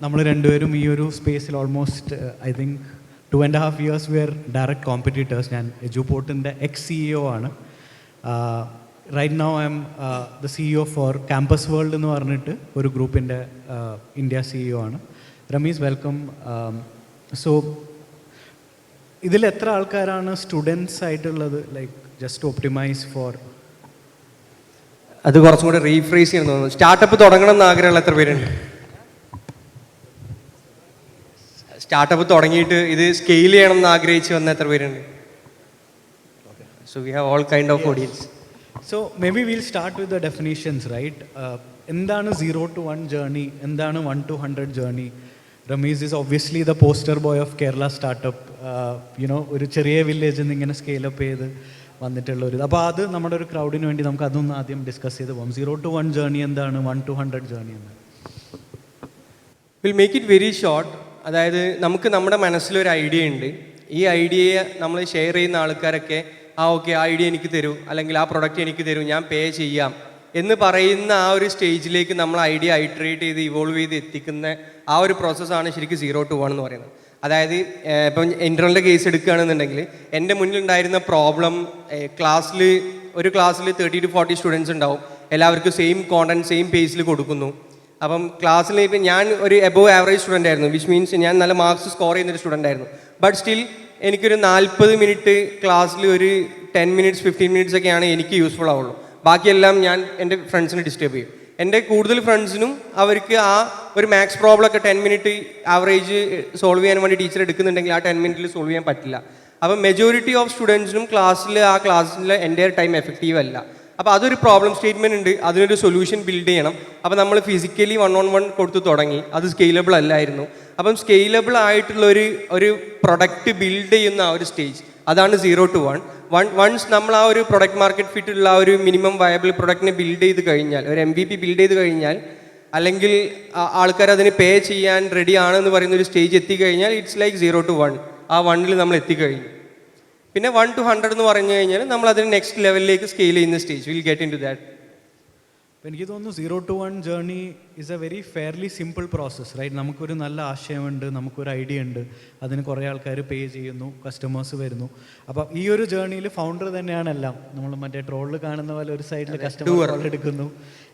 നമ്മൾ രണ്ടുപേരും ഈ ഒരു സ്പേസിൽ almost I think two and half years we're direct competitors ഞാൻ എജുപോർട്ടിന്റെ എക്സ് സിഇഒ ആണ്. Right now I am the CEO for Campus World എന്ന് പറഞ്ഞിട്ട് ഒരു ഗ്രൂപ്പിന്റെ ഇന്ത്യ സിഇഒ ആണ്. റമീസ് വെൽക്കം സോ ഇതിൽ എത്ര ആൾക്കാരാണ് സ്റ്റുഡൻസ് ആയിട്ടുള്ളത്? ലൈക്ക് ജസ്റ്റ് ഓപ്റ്റിമൈസ് ഫോർ അത് കുറച്ചും കൂടെ റീഫ്രേസ് ചെയ്യണം തോന്നുന്നു. സ്റ്റാർട്ടപ്പ് തുടങ്ങണം എന്ന് ആഗ്രഹമുള്ള എത്ര പേരുണ്ട്? സ്റ്റാർട്ടപ്പ് തുടങ്ങിയിട്ട് ഇത് സ്കെയിൽ ചെയ്യണം എന്ന് ആഗ്രഹിച്ച് വന്ന എത്ര പേരുണ്ട്? So we have all kind of audience so maybe will start with the definitions right എന്താണ് സീറോ ടു വൺ ജേർണി എന്താണ് one to hundred journey Ramees is obviously the poster boy of Kerala startup you know ഒരു ചെറിയ വില്ലേജിൽ നിന്ന് ഇങ്ങനെ scale up ചെയ്ത് വന്നിട്ടുള്ള ഒരു അപ്പോൾ അത് നമ്മുടെ ഒരു ക്രൗഡിന് വേണ്ടി നമുക്ക് അതൊന്ന് ആദ്യം ഡിസ്കസ് ചെയ്ത് പോകാം സീറോ ടു വൺ ജേർണി എന്താണ്? വൺ ടു ഹൺഡ്രഡ് ജേർണി എന്ന് will make it very short അതായത് നമുക്ക് നമ്മുടെ മനസ്സിലൊരു ഐഡിയ ഉണ്ട്. ഈ ഐഡിയയെ നമ്മൾ ഷെയർ ചെയ്യുന്ന ആൾക്കാരൊക്കെ ആ ഓക്കെ ആ ഐഡിയ എനിക്ക് തരൂ. അല്ലെങ്കിൽ ആ പ്രൊഡക്റ്റ് എനിക്ക് തരൂ. ഞാൻ പേ ചെയ്യാം. എന്ന് പറയുന്ന ആ ഒരു സ്റ്റേജിലേക്ക് നമ്മൾ ഐഡിയ ഐട്രേറ്റ് ചെയ്ത് ഇവോൾവ് ചെയ്ത് എത്തിക്കുന്ന ആ ഒരു പ്രോസസ്സാണ് ശരിക്കും സീറോ ടു വൺ എന്ന് പറയുന്നത്. അതായത് ഇപ്പം ഇന്റർണലിന്റെ കേസ് എടുക്കുകയാണെന്നുണ്ടെങ്കിൽ എന്റെ മുന്നിലുണ്ടായിരുന്ന പ്രോബ്ലം ക്ലാസ്സിൽ ഒരു ക്ലാസ്സിൽ തേർട്ടി ടു ഫോർട്ടി സ്റ്റുഡൻസ് ഉണ്ടാവും. എല്ലാവർക്കും സെയിം കോണ്ടന്റ് സെയിം പേസിൽ കൊടുക്കുന്നു. അപ്പം ക്ലാസ്സിൽ ഇപ്പം ഞാൻ ഒരു എബോവ് ആവറേജ് സ്റ്റുഡന്റ് ആയിരുന്നു വിച്ച് മീൻസ് ഞാൻ നല്ല മാർക്സ് സ്കോർ ചെയ്യുന്നൊരു സ്റ്റുഡന്റ് ആയിരുന്നു. ബട്ട് സ്റ്റിൽ എനിക്കൊരു നാൽപ്പത് മിനിറ്റ് ക്ലാസ്സിൽ ഒരു ടെൻ മിനിറ്റ്സ് ഫിഫ്റ്റീൻ മിനിറ്റ്സ് ഒക്കെയാണ് എനിക്ക് യൂസ്ഫുൾ ആവുള്ളൂ. ബാക്കിയെല്ലാം ഞാൻ എന്റെ ഫ്രണ്ട്സിനെ ഡിസ്റ്റർബ് ചെയ്യും. എന്റെ കൂടുതൽ ഫ്രണ്ട്സിനും അവർക്ക് ആ ഒരു മാത്സ് പ്രോബ്ലം ഒക്കെ ടെൻ മിനിറ്റ് ആവറേജ് സോൾവ് ചെയ്യാൻ വേണ്ടി ടീച്ചർ എടുക്കുന്നുണ്ടെങ്കിൽ ആ ടെൻ മിനിറ്റിൽ സോൾവ് ചെയ്യാൻ പറ്റില്ല. അപ്പം മെജോറിറ്റി ഓഫ് സ്റ്റുഡൻസിനും ക്ലാസ്സിൽ ആ ക്ലാസ്സിലെ എന്റെ ടൈം എഫക്റ്റീവ് അല്ല. അപ്പോൾ അതൊരു പ്രോബ്ലം സ്റ്റേറ്റ്മെന്റ് ഉണ്ട്. അതിനൊരു സൊല്യൂഷൻ ബിൽഡ് ചെയ്യണം. അപ്പോൾ നമ്മൾ ഫിസിക്കലി വൺ ഓൺ വൺ കൊടുത്ത് തുടങ്ങി. അത് സ്കെയിലബിൾ അല്ലായിരുന്നു. അപ്പം സ്കെയിലബിൾ ആയിട്ടുള്ള ഒരു ഒരു പ്രൊഡക്റ്റ് ബിൽഡ് ചെയ്യുന്ന ആ ഒരു സ്റ്റേജ് അതാണ് zero to one one once നമ്മൾ ആ ഒരു പ്രൊഡക്റ്റ് മാർക്കറ്റ് ഫിറ്റുള്ള ആ ഒരു മിനിമം വയബിൾ പ്രൊഡക്റ്റിനെ ബിൽഡ് ചെയ്ത് കഴിഞ്ഞാൽ ഒരു എം ബി പി ബിൽഡ് ചെയ്ത് കഴിഞ്ഞാൽ അല്ലെങ്കിൽ ആൾക്കാർ അതിന് പേ ചെയ്യാൻ റെഡി ആണെന്ന് പറയുന്ന ഒരു സ്റ്റേജ് എത്തിക്കഴിഞ്ഞാൽ it's like zero to one ആ വണ്ണിൽ നമ്മൾ എത്തിക്കഴിഞ്ഞു പിന്നെ വൺ ടു ഹൺഡ്രഡ് എന്ന് പറഞ്ഞു കഴിഞ്ഞാൽ നമ്മൾ അതിന് നെക്സ്റ്റ് ലെവലിലേക്ക് സ്കെയിൽ ചെയ്യുന്ന stage will get into that എനിക്ക് തോന്നുന്നു zero to one journey is a very fairly simple process right നമുക്കൊരു നല്ല ആശയമുണ്ട് നമുക്കൊരു ഐഡിയ ഉണ്ട്. അതിന് കുറേ ആൾക്കാർ പേ ചെയ്യുന്നു കസ്റ്റമേഴ്സ് വരുന്നു. അപ്പം ഈ ഒരു ജേർണിയിൽ ഫൗണ്ടർ തന്നെയാണ് എല്ലാം. നമ്മൾ മറ്റേ ട്രോളിൽ കാണുന്ന പോലെ ഒരു സൈഡിൽ കസ്റ്റമർ എടുക്കുന്നു.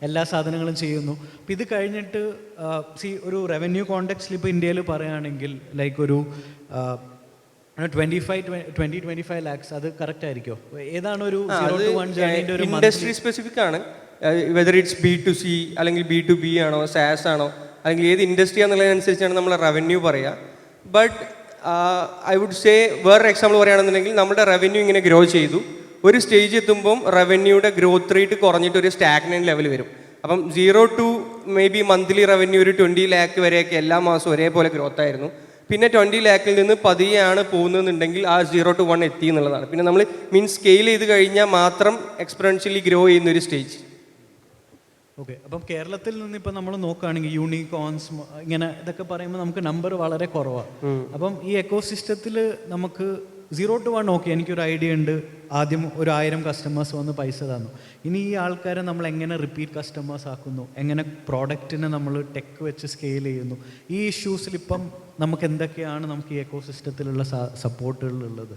എല്ലാ സാധനങ്ങളും ചെയ്യുന്നു. അപ്പം ഇത് കഴിഞ്ഞിട്ട് സി ഒരു റവന്യൂ കോണ്ടെക്സ്റ്റിൽ ഇപ്പോൾ ഇന്ത്യയിൽ പറയുകയാണെങ്കിൽ ലൈക്ക് ഒരു ഫൈവ് ഫൈവ് ലാക്സ് അത് കറക്റ്റ് ഏതാണ് ഒരു ഇൻഡസ്ട്രി സ്പെസിഫിക് ആണ്. Whether it's B to C അല്ലെങ്കിൽ ബി ടു ബി ആണോ സാസ് ആണോ അല്ലെങ്കിൽ ഏത് ഇൻഡസ്ട്രി ആണെന്നുള്ളതിനനുസരിച്ചാണ് നമ്മൾ റവന്യൂ പറയുക ബട്ട് ഐ വുഡ് സേ വേറൊരു എക്സാമ്പിൾ പറയുകയാണെന്നുണ്ടെങ്കിൽ നമ്മുടെ റവന്യൂ ഇങ്ങനെ ഗ്രോ ചെയ്തു. ഒരു സ്റ്റേജ് എത്തുമ്പം റവന്യൂയുടെ ഗ്രോത്ത് റേറ്റ് കുറഞ്ഞിട്ട് ഒരു സ്റ്റാഗ്നൻ ലെവൽ വരും. അപ്പം zero to maybe monthly revenue ഒരു ട്വന്റി ലാക്ക് വരെയൊക്കെ എല്ലാ മാസവും ഒരേപോലെ ഗ്രോത്ത് ആയിരുന്നു. പിന്നെ ട്വന്റി ലാക്കിൽ നിന്ന് പതിയെയാണ് പോകുന്നതെന്നുണ്ടെങ്കിൽ ആ സീറോ ടു വൺ എത്തി എന്നുള്ളതാണ്. പിന്നെ നമ്മൾ മീൻസ് സ്കെയിൽ ചെയ്ത് കഴിഞ്ഞാൽ മാത്രം എക്സ്പെറൻഷ്യലി ഗ്രോ ചെയ്യുന്ന ഒരു സ്റ്റേജ് ഓക്കെ അപ്പം കേരളത്തിൽ നിന്ന് ഇപ്പം നമ്മൾ നോക്കുകയാണെങ്കിൽ യൂണിക്കോൺസ് ഇങ്ങനെ ഇതൊക്കെ പറയുമ്പോൾ നമുക്ക് നമ്പർ വളരെ കുറവാണ് അപ്പം ഈ എക്കോ സിസ്റ്റത്തിൽ നമുക്ക് സീറോ ടു വൺ ഓക്കെ എനിക്കൊരു ഐഡിയ ഉണ്ട്. ആദ്യം ഒരു ആയിരം കസ്റ്റമേഴ്സ് വന്ന് പൈസ തന്നു. ഇനി ഈ ആൾക്കാരെ നമ്മൾ എങ്ങനെ റിപ്പീറ്റ് കസ്റ്റമേഴ്സ് ആക്കുന്നു? എങ്ങനെ പ്രോഡക്റ്റിനെ നമ്മൾ ടെക് വെച്ച് സ്കെയിൽ ചെയ്യുന്നു? ഈ ഇഷ്യൂസിൽ ഇപ്പം നമുക്ക് എന്തൊക്കെയാണ് നമുക്ക് ഈ എക്കോ സിസ്റ്റത്തിലുള്ള സപ്പോർട്ടുകളുള്ളത്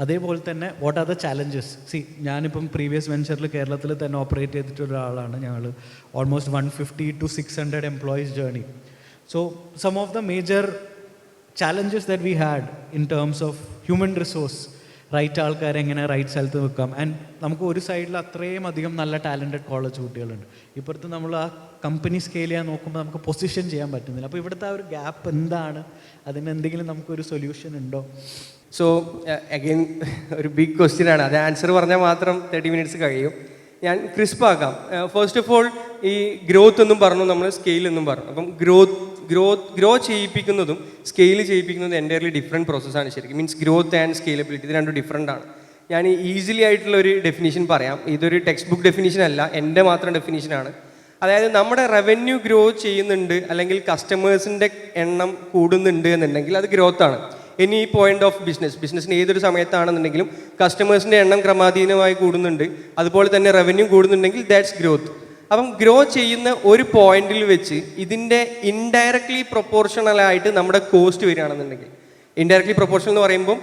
അതേപോലെ തന്നെ what are the challenges see ഞാനിപ്പം പ്രീവിയസ് വെഞ്ചറിൽ കേരളത്തിൽ തന്നെ ഓപ്പറേറ്റ് ചെയ്തിട്ടുള്ള ഒരാളാണ് ഞങ്ങൾ. Almost one fifty to six hundred employees journey so some of the major challenges that we had in terms of human resource right ആൾക്കാരെ എങ്ങനെ റൈറ്റ് സ്ഥലത്ത് വെക്കാം? ആൻഡ് നമുക്ക് ഒരു സൈഡിൽ അത്രയും അധികം നല്ല ടാലന്റഡ് കോളേജ് കുട്ടികളുണ്ട്. ഇപ്പുറത്ത് നമ്മൾ ആ കമ്പനി സ്കെയിൽ ചെയ്യാൻ നോക്കുമ്പോൾ നമുക്ക് പൊസിഷൻ ചെയ്യാൻ പറ്റുന്നില്ല. അപ്പോൾ ഇവിടുത്തെ ആ ഒരു ഗ്യാപ്പ് എന്താണ്? അതിന് എന്തെങ്കിലും നമുക്കൊരു സൊല്യൂഷൻ ഉണ്ടോ? സോ അഗെയിൻ ഒരു ബിഗ് ക്വസ്റ്റ്യൻ ആണ്. അത് ആൻസർ പറഞ്ഞാൽ മാത്രം തേർട്ടി മിനിറ്റ്സ് കഴിയും. ഞാൻ ക്രിസ്പ് ആക്കാം. ഫസ്റ്റ് ഓഫ് ഓൾ ഈ ഗ്രോത്ത് എന്നും പറഞ്ഞു നമ്മൾ സ്കെയിൽ എന്നും പറഞ്ഞു. അപ്പം ഗ്രോത്ത് ഗ്രോത്ത് ഗ്രോ ചെയ്യിപ്പിക്കുന്നതും സ്കെയിൽ ചെയ്യിപ്പിക്കുന്നതും എന്റയർലി ഡിഫറെന്റ് പ്രോസസ്സാണ് ശരിക്കും. മീൻസ് ഗ്രോത്ത് ആൻഡ് സ്കെയിലബിലിറ്റി ഇത് രണ്ടും ഡിഫറെന്റ് ആണ്. ഞാൻ ഈസിലി ആയിട്ടുള്ള ഒരു ഡെഫിനിഷൻ പറയാം. ഇതൊരു ടെക്സ്റ്റ് ബുക്ക് ഡെഫിനിഷൻ അല്ല എന്റെ മാത്രം ഡെഫിനിഷനാണ് അതായത് നമ്മുടെ റവന്യൂ ഗ്രോ ചെയ്യുന്നുണ്ട് അല്ലെങ്കിൽ കസ്റ്റമേഴ്സിന്റെ എണ്ണം കൂടുന്നുണ്ട് എന്നുണ്ടെങ്കിൽ അത് ഗ്രോത്ത് ആണ്. എനി പോയിന്റ് ഓഫ് ബിസിനസ് ബിസിനസ്സിന് ഏതൊരു സമയത്താണെന്നുണ്ടെങ്കിലും കസ്റ്റമേഴ്സിന്റെ എണ്ണം ക്രമാധീനമായി കൂടുന്നുണ്ട്. അതുപോലെ തന്നെ റവന്യൂ കൂടുന്നുണ്ടെങ്കിൽ ദാറ്റ്സ് ഗ്രോത്ത് അപ്പം ഗ്രോ ചെയ്യുന്ന ഒരു പോയിന്റിൽ വെച്ച് ഇതിന്റെ ഇൻഡയറക്ട്ലി പ്രൊപ്പോർഷണൽ ആയിട്ട് നമ്മുടെ കോസ്റ്റ് വരികയാണെന്നുണ്ടെങ്കിൽ. ഇൻഡയറക്ട്ലി പ്രൊപ്പോർഷണൽ എന്ന് പറയുമ്പോൾ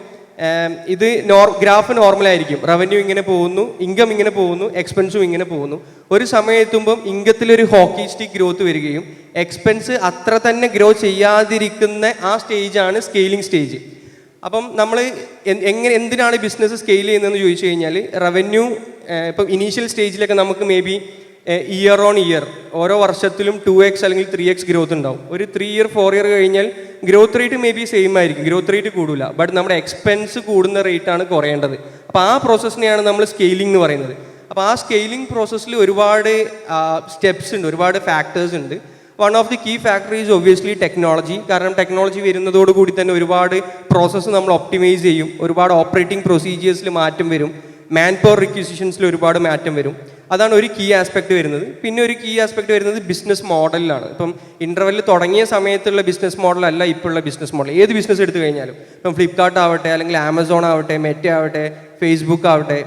ഇത് നോർ ഗ്രാഫ് നോർമൽ ആയിരിക്കും. റവന്യൂ ഇങ്ങനെ പോകുന്നു ഇൻകം ഇങ്ങനെ പോകുന്നു എക്സ്പെൻസും ഇങ്ങനെ പോകുന്നു. ഒരു സമയം എത്തുമ്പം ഇൻകത്തിലൊരു ഹോക്കി സ്റ്റിക് ഗ്രോത്ത് വരികയും എക്സ്പെൻസ് അത്ര തന്നെ ഗ്രോ ചെയ്യാതിരിക്കുന്ന ആ സ്റ്റേജാണ് സ്കെയിലിംഗ് സ്റ്റേജ് അപ്പം നമ്മൾ എങ്ങനെ എന്തിനാണ് ബിസിനസ് സ്കെയിൽ ചെയ്യുന്നതെന്ന് ചോദിച്ചു കഴിഞ്ഞാൽ റവന്യൂ ഇപ്പം ഇനീഷ്യൽ സ്റ്റേജിലൊക്കെ നമുക്ക് maybe year on year ഓരോ വർഷത്തിലും ടു എക്സ് അല്ലെങ്കിൽ ത്രീ എക്സ് ഗ്രോത്ത് ഉണ്ടാവും. ഒരു ത്രീ ഇയർ ഫോർ ഇയർ കഴിഞ്ഞാൽ growth rate maybe same ആയിരിക്കും. ഗ്രോത്ത് റേറ്റ് കൂടില്ല ബട്ട് നമ്മുടെ എക്സ്പെൻസ് കൂടുന്ന റേറ്റ് ആണ് കുറയേണ്ടത്. അപ്പോൾ ആ പ്രോസസ്സിനെയാണ് നമ്മൾ സ്കെയിലിംഗ് എന്ന് പറയുന്നത്. അപ്പോൾ ആ സ്കെയിലിംഗ് പ്രോസസ്സിൽ ഒരുപാട് സ്റ്റെപ്സ് ഉണ്ട്. ഒരുപാട് ഫാക്ടേഴ്സ് ഉണ്ട്. One of the key factor is obviously technology കാരണം ടെക്നോളജി വരുന്നതോടുകൂടി തന്നെ ഒരുപാട് പ്രോസസ്സ് നമ്മൾ ഒപ്റ്റിമൈസ് ചെയ്യും. ഒരുപാട് ഓപ്പറേറ്റിംഗ് പ്രൊസീജിയേഴ്സിൽ മാറ്റം വരും. മാൻ പവർ റിക്വിസിഷൻസിൽ ഒരുപാട് മാറ്റം വരും. അതാണ് ഒരു കീ ആസ്പെക്ട് വരുന്നത്. പിന്നെ ഒരു കീ ആസ്പെക്ട് വരുന്നത് ബിസിനസ് മോഡലിലാണ് ഇപ്പം ഇന്റർവെല്ലിൽ തുടങ്ങിയ സമയത്തുള്ള ബിസിനസ് മോഡലല്ല ഇപ്പോഴുള്ള ബിസിനസ് മോഡൽ ഏത് ബിസിനസ് എടുത്തു കഴിഞ്ഞാലും. ഇപ്പം ഫ്ലിപ്കാർട്ട് ആവട്ടെ അല്ലെങ്കിൽ ആമസോൺ ആവട്ടെ മെറ്റ ആവട്ടെ ഫേസ്ബുക്ക് ആവട്ടെ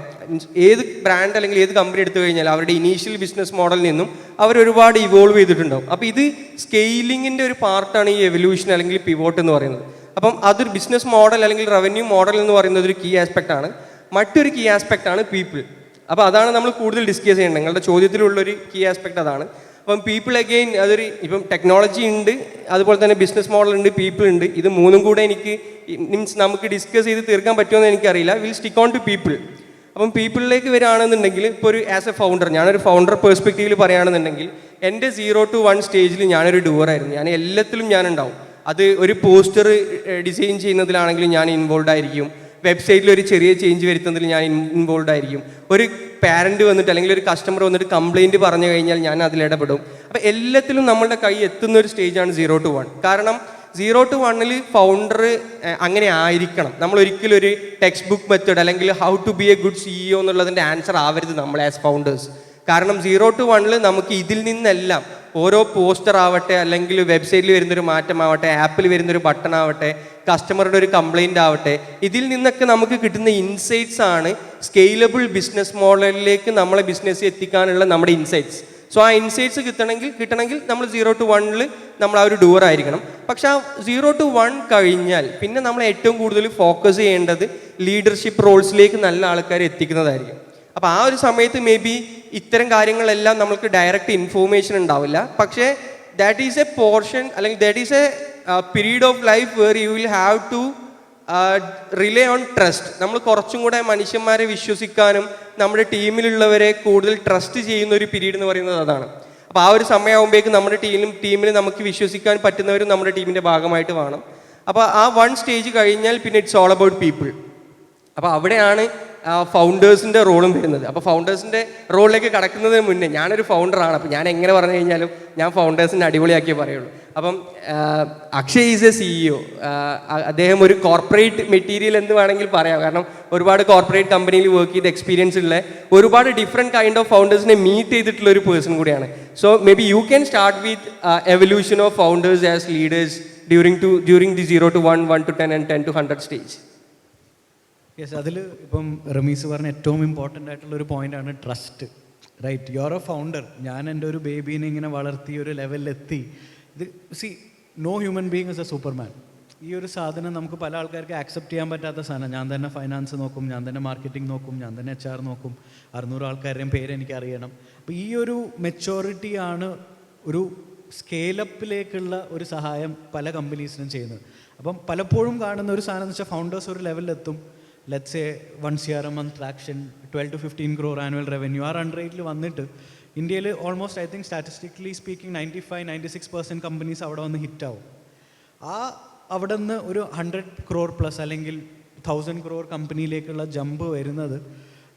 ഏത് ബ്രാൻഡ് അല്ലെങ്കിൽ ഏത് കമ്പനി എടുത്തു കഴിഞ്ഞാൽ അവരുടെ ഇനീഷ്യൽ ബിസിനസ് മോഡലിൽ നിന്നും അവർ ഒരുപാട് ഇവോൾവ് ചെയ്തിട്ടുണ്ടാവും. അപ്പോൾ ഇത് സ്കെയിലിങ്ങിന്റെ ഒരു പാർട്ടാണ് ഈ എവല്യൂഷൻ അല്ലെങ്കിൽ പിവോട്ട് എന്ന് പറയുന്നത്. അപ്പം അതൊരു ബിസിനസ് മോഡൽ അല്ലെങ്കിൽ റവന്യൂ മോഡൽ എന്ന് പറയുന്നത് ഒരു കീ ആസ്പെക്ട് ആണ്. മറ്റൊരു കീ ആസ്പെക്ട് ആണ് പീപ്പിൾ അപ്പോൾ അതാണ് നമ്മൾ കൂടുതൽ ഡിസ്കസ് ചെയ്യേണ്ടത്. നിങ്ങളുടെ ചോദ്യത്തിലുള്ളൊരു കീ ആസ്പെക്ട് അതാണ്. അപ്പം പീപ്പിൾ അഗെയിൻ അതൊരു ഇപ്പം ടെക്നോളജി ഉണ്ട് അതുപോലെ തന്നെ ബിസിനസ് മോഡൽ ഉണ്ട് പീപ്പിൾ ഉണ്ട്. ഇത് മൂന്നും കൂടെ എനിക്ക് മീൻസ് നമുക്ക് ഡിസ്കസ് ചെയ്ത് തീർക്കാൻ പറ്റുമെന്ന് എനിക്കറിയില്ല. Will stick on to people അപ്പം പീപ്പിളിലേക്ക് വരികയാണെന്നുണ്ടെങ്കിൽ ഇപ്പോൾ ഒരു ആസ് എ ഫൗണ്ടർ ഞാനൊരു ഫൗണ്ടർ പേഴ്സ്പെക്റ്റീവിൽ പറയുകയാണെന്നുണ്ടെങ്കിൽ എന്റെ സീറോ ടു വൺ സ്റ്റേജിൽ ഞാനൊരു ഡുവറായിരുന്നു ഞാൻ എല്ലാത്തിലും ഞാനുണ്ടാവും. അത് ഒരു പോസ്റ്റർ ഡിസൈൻ ചെയ്യുന്നതിലാണെങ്കിലും ഞാൻ ഇൻവോൾവ് ആയിരിക്കും. വെബ്സൈറ്റിൽ ഒരു ചെറിയ ചേഞ്ച് വരുത്തുന്നതിൽ ഞാൻ ഇൻവോൾവ് ആയിരിക്കും. ഒരു പാരന്റ് വന്നിട്ട് അല്ലെങ്കിൽ ഒരു കസ്റ്റമർ വന്നിട്ട് കംപ്ലൈന്റ് പറഞ്ഞു കഴിഞ്ഞാൽ ഞാൻ അതിൽ ഇടപെടും. അപ്പോൾ എല്ലാത്തിലും നമ്മളുടെ കൈ എത്തുന്ന ഒരു സ്റ്റേജാണ് സീറോ ടു വൺ കാരണം സീറോ ടു വണ്ണിൽ ഫൗണ്ടർ അങ്ങനെ ആയിരിക്കണം. നമ്മൾ ഒരിക്കലും ഒരു ടെക്സ്റ്റ് ബുക്ക് മെത്തേഡ് അല്ലെങ്കിൽ how to be a good CEO എന്നുള്ളതിന്റെ ആൻസർ ആവരുത് നമ്മൾ ആസ് ഫൗണ്ടേഴ്സ് കാരണം സീറോ ടു വണ്ണിൽ നമുക്ക് ഇതിൽ നിന്നെല്ലാം ഓരോ പോസ്റ്റർ ആവട്ടെ അല്ലെങ്കിൽ വെബ്സൈറ്റിൽ വരുന്നൊരു മാറ്റമാവട്ടെ ആപ്പിൽ വരുന്നൊരു ബട്ടൺ ആവട്ടെ കസ്റ്റമറുടെ ഒരു കംപ്ലൈന്റ് ആവട്ടെ ഇതിൽ നിന്നൊക്കെ നമുക്ക് കിട്ടുന്ന ഇൻസൈറ്റ്സ് ആണ് സ്കെയിലബിൾ ബിസിനസ് മോഡലിലേക്ക് നമ്മളെ ബിസിനസ് എത്തിക്കാനുള്ള നമ്മുടെ ഇൻസൈറ്റ്സ് സോ ആ ഇൻസൈറ്റ്സ് കിട്ടണമെങ്കിൽ കിട്ടണമെങ്കിൽ നമ്മൾ സീറോ ടു വണ്ണിൽ നമ്മൾ ആ ഒരു ഡൂർ ആയിരിക്കണം. പക്ഷെ ആ സീറോ ടു വൺ കഴിഞ്ഞാൽ പിന്നെ നമ്മൾ ഏറ്റവും കൂടുതൽ ഫോക്കസ് ചെയ്യേണ്ടത് ലീഡർഷിപ്പ് റോൾസിലേക്ക് നല്ല ആൾക്കാരെ എത്തിക്കുന്നതായിരിക്കും. അപ്പോൾ ആ ഒരു സമയത്ത് മേ ബി ഇത്തരം കാര്യങ്ങളെല്ലാം നമുക്ക് ഡയറക്റ്റ് ഇൻഫോർമേഷൻ ഉണ്ടാവില്ല. പക്ഷേ ദാറ്റ് ഈസ് എ പോർഷൻ അല്ലെങ്കിൽ that is a period of life where you will have to rely on trust നമ്മൾ കുറച്ചും കൂടെ മനുഷ്യന്മാരെ വിശ്വസിക്കാനും നമ്മുടെ ടീമിലുള്ളവരെ കൂടുതൽ ട്രസ്റ്റ് ചെയ്യുന്ന ഒരു പീരീഡ് എന്ന് പറയുന്നത് അതാണ്. അപ്പോൾ ആ ഒരു സമയമാകുമ്പോഴേക്കും നമ്മുടെ ടീമിലും ടീമിൽ നമുക്ക് വിശ്വസിക്കാൻ പറ്റുന്നവരും നമ്മുടെ ടീമിന്റെ ഭാഗമായിട്ട് വേണം. അപ്പോൾ ആ വൺ സ്റ്റേജ് കഴിഞ്ഞാൽ പിന്നെ ഇറ്റ്സ് ഓൾ അബൌട്ട് പീപ്പിൾ അപ്പോൾ അവിടെയാണ് ഫൗണ്ടേഴ്സിന്റെ റോളും വരുന്നത്. അപ്പോൾ ഫൗണ്ടേഴ്സിന്റെ റോളിലേക്ക് കടക്കുന്നതിന് മുന്നേ ഞാനൊരു ഫൗണ്ടറാണ് അപ്പോൾ ഞാൻ എങ്ങനെ പറഞ്ഞു കഴിഞ്ഞാലും ഞാൻ ഫൗണ്ടേഴ്സിനെ അടിപൊളിയാക്കിയേ പറയുള്ളൂ. അപ്പം അക്ഷയ് ഈസ് എ സിഇഒ അദ്ദേഹം ഒരു കോർപ്പറേറ്റ് മെറ്റീരിയൽ എന്ന് വേണമെങ്കിൽ പറയാം. കാരണം ഒരുപാട് കോർപ്പറേറ്റ് കമ്പനിയിൽ വർക്ക് ചെയ്ത് എക്സ്പീരിയൻസ് ഉള്ള ഒരുപാട് ഡിഫറെന്റ് കൈൻഡ് ഓഫ് ഫൗണ്ടേഴ്സിനെ മീറ്റ് ചെയ്തിട്ടുള്ള ഒരു പേഴ്സൺ കൂടിയാണ്. So maybe you can start with evolution of founders as leaders during to during the zero to one one to ten and ten to hundred stage yes അതിൽ ഇപ്പം റമീസ് പറഞ്ഞ ഏറ്റവും important ആയിട്ടുള്ള ഒരു പോയിന്റാണ് trust right you are a founder ഞാൻ എന്റെ ഒരു ബേബീനെ ഇങ്ങനെ വളർത്തി ഒരു ലെവലിലെത്തി ഇത് see no human being is a superman ഈ ഒരു സാധനം നമുക്ക് പല ആൾക്കാർക്ക് ആക്സെപ്റ്റ് ചെയ്യാൻ പറ്റാത്ത സാധനം. ഞാൻ തന്നെ ഫൈനാൻസ് നോക്കും ഞാൻ തന്നെ മാർക്കറ്റിംഗ് നോക്കും ഞാൻ തന്നെ എച്ച് ആർ നോക്കും. അറുന്നൂറ് ആൾക്കാരുടെയും പേര് എനിക്ക് അറിയണം. അപ്പോൾ ഈ ഒരു മെച്ചോറിറ്റി ആണ് ഒരു സ്കെയിലപ്പിലേക്കുള്ള ഒരു സഹായം പല കമ്പനീസിനും ചെയ്യുന്നത്. അപ്പം പലപ്പോഴും കാണുന്ന ഒരു സാധനം എന്ന് വെച്ചാൽ ഫൗണ്ടേഴ്സ് ഒരു ലെവലിലെത്തും let's say one CR a month traction twelve to fifteen crore annual revenue ആ റൺ റേറ്റിൽ വന്നിട്ട് ഇന്ത്യയിൽ almost I think statistically speaking ninety five ninety six percent companies അവിടെ വന്ന് ഹിറ്റാവും ആ അവിടെ നിന്ന് ഒരു ഹൺഡ്രഡ് ക്രോർ പ്ലസ് അല്ലെങ്കിൽ തൗസൻഡ് ക്രോർ കമ്പനിയിലേക്കുള്ള ജമ്പ് വരുന്നത്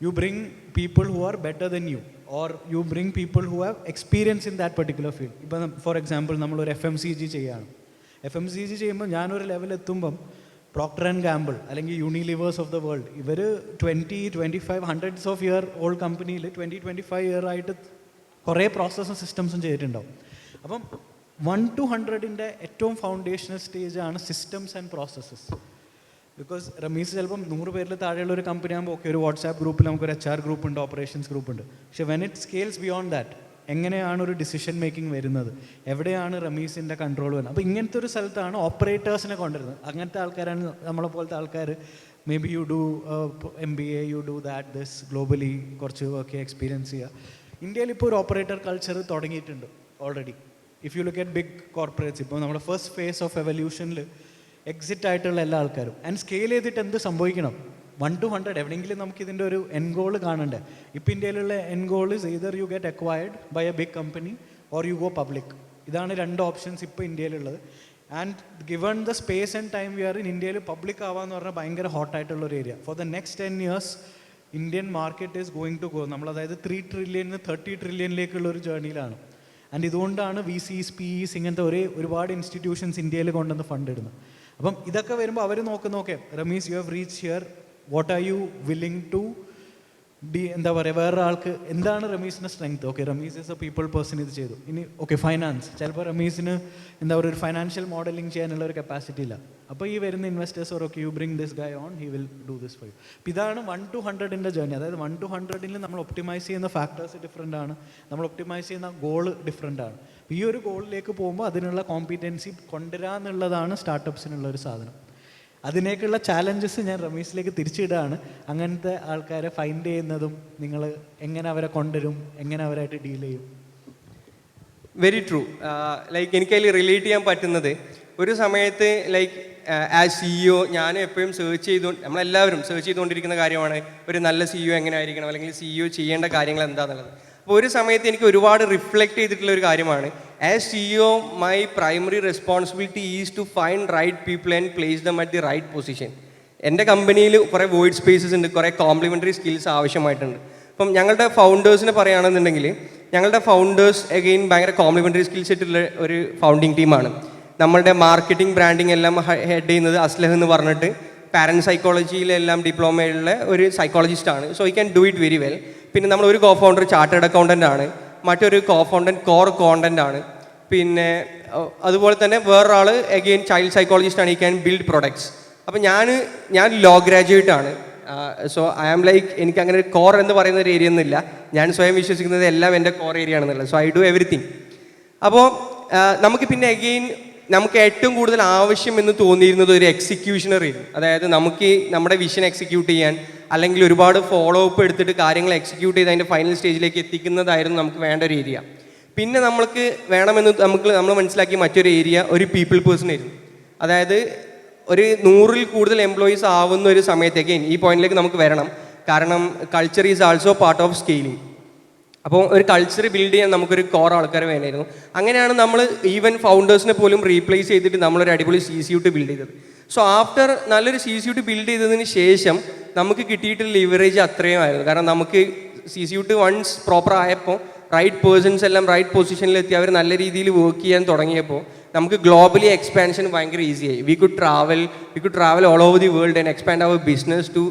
you bring people who are better than you or you bring people who have experience in that particular field ഇപ്പം ഫോർ എക്സാമ്പിൾ നമ്മളൊരു എഫ് എം സി ജി ചെയ്യുകയാണ് എഫ് എം സി ജി ചെയ്യുമ്പോൾ ഞാനൊരു level എത്തുമ്പം Procter and Gamble അല്ലെങ്കിൽ യൂണിലിവേഴ്സ് of the world ഇവർ twenty twenty five hundreds of year old കമ്പനിയിൽ twenty twenty five year ആയിട്ട് കുറേ പ്രോസസ്സും സിസ്റ്റംസും ചെയ്തിട്ടുണ്ടാവും. അപ്പം വൺ ടു ഹൺഡ്രഡിന്റെ ഏറ്റവും ഫൗണ്ടേഷണൽ സ്റ്റേജ് ആണ് systems and processes because Ramees ചിലപ്പം നൂറ് പേരിൽ താഴെയുള്ള ഒരു കമ്പനി ആകുമ്പോൾ ഓക്കെ ഒരു വാട്സാപ്പ് ഗ്രൂപ്പിൽ നമുക്കൊരു എച്ച് ആർ ഗ്രൂപ്പ് ഉണ്ട് ഓപ്പറേഷൻസ് ഗ്രൂപ്പ് ഉണ്ട്. പക്ഷേ when it scales beyond that എങ്ങനെയാണ് ഒരു ഡിസിഷൻ മേക്കിംഗ് വരുന്നത്? എവിടെയാണ് റമീസിന്റെ കൺട്രോൾ വരുന്നത്? അപ്പോൾ ഇങ്ങനത്തെ ഒരു സ്ഥലത്താണ് ഓപ്പറേറ്റേഴ്സിനെ കൊണ്ടുവരുന്നത്. അങ്ങനത്തെ ആൾക്കാരാണ് നമ്മളെ പോലത്തെ ആൾക്കാർ. Maybe you do M B A you do that this globally കുറച്ച് ഒക്കെ എക്സ്പീരിയൻസ് ചെയ്യുക. ഇന്ത്യയിൽ ഇപ്പോൾ ഒരു ഓപ്പറേറ്റർ കൾച്ചർ തുടങ്ങിയിട്ടുണ്ട് already if you look at big corporates ഇപ്പോൾ നമ്മുടെ ഫസ്റ്റ് ഫേസ് ഓഫ് എവല്യൂഷനിൽ എക്സിറ്റ് ആയിട്ടുള്ള എല്ലാ ആൾക്കാരും. ആൻഡ് സ്കെയിൽ ചെയ്തിട്ട് എന്ത് സംഭവിക്കണം? വൺ ടു ഹൺഡ്രഡ് എവിടെയെങ്കിലും നമുക്ക് ഇതിന്റെ ഒരു എൻ ഗോൾ കാണണ്ടേ? ഇപ്പം ഇന്ത്യയിലുള്ള end goal is either you get acquired by a big company or you go public ഇതാണ് രണ്ട് ഓപ്ഷൻസ് ഇപ്പോൾ ഇന്ത്യയിലുള്ളത്. And given the space and time we are in ഇന്ത്യയിൽ പബ്ലിക് ആവാന്ന് പറഞ്ഞാൽ ഭയങ്കര ഹോട്ടായിട്ടുള്ള ഒരു area for the next ten years Indian market is going to go നമ്മൾ അതായത് ത്രീ ട്രില്യൻ തേർട്ടി ട്രില്യനിലേക്കുള്ള ഒരു ജേർണിയിലാണ് ആൻഡ് ഇതുകൊണ്ടാണ് വി സിസ് പി ഇസ് ഇങ്ങനത്തെ ഒരേ ഒരുപാട് ഇൻസ്റ്റിറ്റ്യൂഷൻസ് ഇന്ത്യയിൽ കൊണ്ടുവന്ന് ഫണ്ട് ഇടുന്നത്. അപ്പം ഇതൊക്കെ വരുമ്പോൾ അവർ നോക്കുന്ന okay Ramees you have reach here what are you willing to do എന്താ പറയുക വേറെ ആൾക്ക് എന്താണ് റമീസിന്റെ strength okay Ramees is a people person ഇത് ചെയ്തു. ഇനി ഓക്കെ ഫൈനാൻസ് ചിലപ്പോൾ റമീസിന് എന്താ പറയുക ഒരു ഫൈനാൻഷ്യൽ മോഡലിംഗ് ചെയ്യാനുള്ള ഒരു കപ്പാസിറ്റി ഇല്ല. അപ്പോൾ ഈ വരുന്ന investors or okay you bring this guy on he will do this for you അപ്പം ഇതാണ് വൺ ടു ഹൺഡ്രഡിന്റെ ജേർണി അതായത് വൺ ടു ഹൺഡ്രഡിൽ നമ്മൾ ഒപ്റ്റിമൈസ് ചെയ്യുന്ന ഫാക്ടേഴ്സ് ഡിഫറെന്റ് ആണ്. നമ്മൾ ഒപ്റ്റിമൈസ് ചെയ്യുന്ന ഗോൾ ഡിഫറെന്റ് ആണ്. ഈ ഒരു ഗോളിലേക്ക് പോകുമ്പോൾ അതിനുള്ള കോമ്പിറ്റൻസി കൊണ്ടുവരാന്നുള്ളതാണ് സ്റ്റാർട്ടപ്സിനുള്ള ഒരു സാധനം. അതിനേക്കുള്ള ചാലഞ്ചസ് ഞാൻ റമീസിലേക്ക് തിരിച്ചിടുകയാണ് അങ്ങനത്തെ ആൾക്കാരെ ഫൈൻഡ് ചെയ്യുന്നതും നിങ്ങൾ എങ്ങനെ അവരെ കൊണ്ടുവരും എങ്ങനെ അവരായിട്ട് ഡീൽ ചെയ്യും? വെരി ട്രൂ ലൈക്ക് എനിക്ക് അതിൽ റിലേറ്റ് ചെയ്യാൻ പറ്റുന്നത് ഒരു സമയത്ത് ലൈക്ക് ആസ് സിഇഒ ഞാൻ എപ്പോഴും സെർച്ച് ചെയ്തു നമ്മളെല്ലാവരും സെർച്ച് ചെയ്തുകൊണ്ടിരിക്കുന്ന കാര്യമാണ് ഒരു നല്ല സിഇഒ എങ്ങനെ ആയിരിക്കണം അല്ലെങ്കിൽ സിഇഒ ചെയ്യേണ്ട കാര്യങ്ങൾ എന്താണെന്നുള്ളത് അപ്പോൾ ഒരു സമയത്ത് എനിക്ക് ഒരുപാട് റിഫ്ലക്റ്റ് ചെയ്തിട്ടുള്ള ഒരു കാര്യമാണ് as CEO my primary responsibility is to find right people and place them at the right position എന്റെ കമ്പനിയിൽ കുറേ വോയിഡ് സ്പേസസ് ഉണ്ട് കുറേ കോംപ്ലിമെന്ററി സ്കിൽസ് ആവശ്യമായിട്ടുണ്ട്. അപ്പം ഞങ്ങളുടെ ഫൗണ്ടേഴ്സിനെ പറയുകയാണെന്നുണ്ടെങ്കിൽ ഞങ്ങളുടെ ഫൗണ്ടേഴ്സ് അഗെയിൻ ഭയങ്കര കോംപ്ലിമെന്ററി സ്കിൽസ് ആയിട്ടുള്ള ഒരു ഫൗണ്ടിങ് ടീമാണ് നമ്മളുടെ മാർക്കറ്റിംഗ് ബ്രാൻഡിങ് എല്ലാം ഹെഡ് ചെയ്യുന്നത് അസ്ലഹ് എന്ന് പറഞ്ഞിട്ട് പാരന്റ് സൈക്കോളജിയിലെല്ലാം ഡിപ്ലോമയുള്ള ഒരു സൈക്കോളജിസ്റ്റാണ് so I can do it very well പിന്നെ നമ്മൾ ഒരു കോ ഫൗണ്ടർ ചാർട്ടേഡ് അക്കൗണ്ടന്റ് ആണ്. മറ്റൊരു കോ ഫൗണ്ടന്റ് കോർ കോണ്ടന്റ് ആണ്. പിന്നെ അതുപോലെ തന്നെ വേറൊരാൾ അഗെയിൻ ചൈൽഡ് സൈക്കോളജിസ്റ്റ് ആണ്. ഈ ക്യാൻ ബിൽഡ് പ്രൊഡക്ട്സ് അപ്പോൾ ഞാൻ ഞാൻ ലോ ഗ്രാജുവേറ്റ് ആണ്. സോ ഐ ആം ലൈക്ക് എനിക്ക് അങ്ങനെ ഒരു കോർ എന്ന് പറയുന്ന ഒരു ഏരിയ ഒന്നുമില്ല ഞാൻ സ്വയം വിശ്വസിക്കുന്നത് എല്ലാം എന്റെ കോർ ഏരിയ ആണെന്നുള്ളത്. സോ ഐ ഡു എവറിത്തിങ് അപ്പോൾ നമുക്ക് പിന്നെ അഗെയിൻ നമുക്ക് ഏറ്റവും കൂടുതൽ ആവശ്യം എന്ന് തോന്നിയിരുന്നത് ഒരു എക്സിക്യൂഷണറി അതായത് നമുക്ക് നമ്മുടെ വിഷൻ എക്സിക്യൂട്ട് ചെയ്യാൻ അല്ലെങ്കിൽ ഒരുപാട് ഫോളോ അപ്പ് എടുത്തിട്ട് കാര്യങ്ങൾ എക്സിക്യൂട്ട് ചെയ്ത് അതിന്റെ ഫൈനൽ സ്റ്റേജിലേക്ക് എത്തിക്കുന്നതായിരുന്നു നമുക്ക് വേണ്ട ഒരു ഏരിയ പിന്നെ നമ്മൾക്ക് വേണമെന്ന് നമുക്ക് നമ്മൾ മനസ്സിലാക്കിയ മറ്റൊരു ഏരിയ ഒരു പീപ്പിൾ പേഴ്സൺ ആയിരുന്നു. അതായത് ഒരു നൂറിൽ കൂടുതൽ എംപ്ലോയീസ് ആവുന്ന ഒരു സമയത്തേക്ക് ഈ പോയിന്റിലേക്ക് നമുക്ക് വരണം. കാരണം culture is also part of scaling അപ്പോൾ ഒരു കൾച്ചർ ബിൽഡ് ചെയ്യാൻ നമുക്കൊരു കോർ ആൾക്കാർ വേണമായിരുന്നു. അങ്ങനെയാണ് നമ്മൾ ഈവൻ ഫൗണ്ടേഴ്സിനെ പോലും റീപ്ലേസ് ചെയ്തിട്ട് നമ്മളൊരു അടിപൊളി C suite build ചെയ്തത്. സോ ആഫ്റ്റർ നല്ലൊരു സി സി യൂട്ട് ബിൽഡ് ചെയ്തതിന് ശേഷം നമുക്ക് കിട്ടിയിട്ടുള്ള ലിവറേജ് അത്രയും ആയിരുന്നു കാരണം നമുക്ക് C suite once proper ആയപ്പോൾ റൈറ്റ് പേഴ്സൺസ് എല്ലാം റൈറ്റ് പൊസിഷനിലെത്തി അവർ നല്ല രീതിയിൽ വർക്ക് ചെയ്യാൻ തുടങ്ങിയപ്പോൾ നമുക്ക് ഗ്ലോബലി എക്സ്പാൻഷൻ ഭയങ്കര ഈസിയായി we could travel we could travel all over the world and expand our business to